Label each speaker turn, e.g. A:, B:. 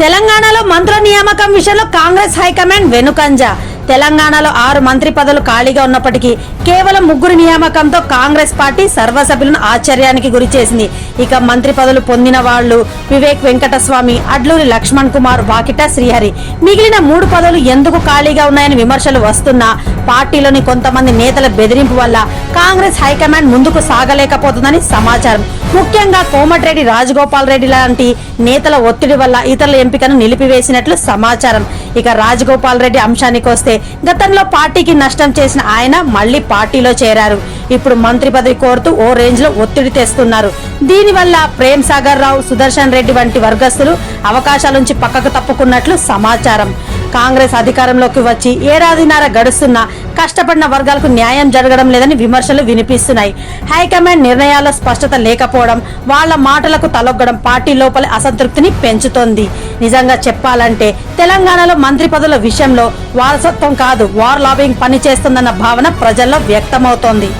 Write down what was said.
A: తెలంగాణలో మంత్రుల నియామకం విషయంలో కాంగ్రెస్ హైకమాండ్ వెనుకంజ. తెలంగాణలో ఆరు మంత్రి పదవులు ఖాళీగా ఉన్నప్పటికీ కేవలం ముగ్గురు నియామకంతో కాంగ్రెస్ పార్టీ సర్వసభ్యులను ఆశ్చర్యానికి గురి చేసింది. ఇక మంత్రి పదవులు పొందిన వాళ్ళు వివేక్ వెంకటస్వామి అడ్లూరి లక్ష్మణ్ కుమార్ వాకిట శ్రీహరి. మిగిలిన మూడు పదవులు ఎందుకు ఖాళీగా ఉన్నాయని విమర్శలు వస్తున్నా పార్టీలోని కొంతమంది నేతల బెదిరింపు వల్ల కాంగ్రెస్ హైకమాండ్ ముందుకు సాగలేకపోతుందని సమాచారం. ముఖ్యంగా కోమటిరెడ్డి రాజగోపాల్ రెడ్డి లాంటి నేతల ఒత్తిడి వల్ల ఇతరుల ఎంపికను నిలిపివేసినట్లు సమాచారం. ఇక రాజగోపాల్ రెడ్డి అంశానికి వస్తే గతంలో పార్టీకి నష్టం చేసిన ఆయన మళ్ళీ పార్టీలో చేరారు. ఇప్పుడు మంత్రి పదవి కోరుతూ ఓ రేంజ్లో ఒత్తిడి తెస్తున్నారు. దీనివల్ల ప్రేమ్ సాగర్ రావు సుదర్శన్ రెడ్డి వంటి వర్గస్తులు అవకాశాల నుంచి పక్కకు తప్పుకున్నట్లు సమాచారం. కాంగ్రెస్ అధికారంలోకి వచ్చి ఏడాదిన్నర గడుస్తున్నా కష్టపడిన వర్గాలకు న్యాయం జరగడం లేదని విమర్శలు వినిపిస్తున్నాయి. హైకమాండ్ నిర్ణయాల్లో స్పష్టత లేకపోవడం వాళ్ళ మాటలకు తలొగ్గడం పార్టీ లోపల అసంతృప్తిని పెంచుతోంది. నిజంగా చెప్పాలంటే తెలంగాణలో మంత్రి పదవుల విషయంలో వారసత్వం కాదు వార్ లాబింగ్ పనిచేస్తుందన్న భావన ప్రజల్లో వ్యక్తమవుతోంది.